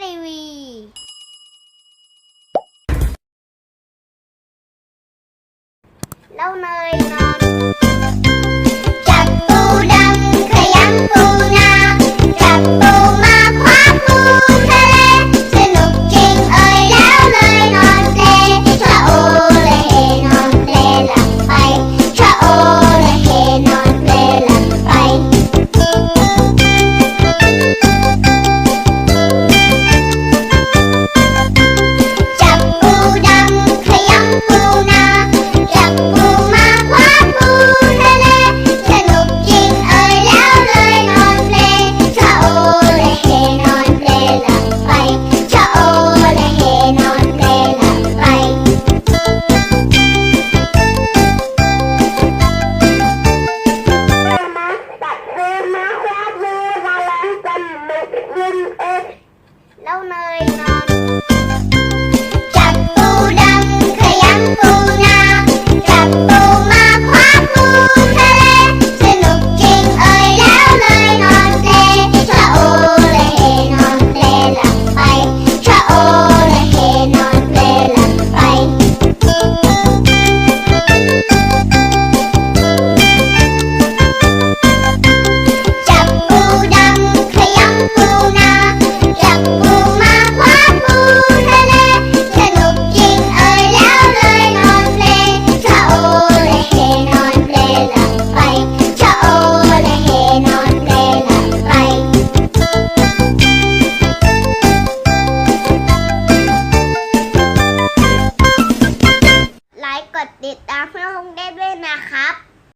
ทีวีเล่าเนยนอน Oh, ดติดตามให้ลุงได้ด้วยนะครับ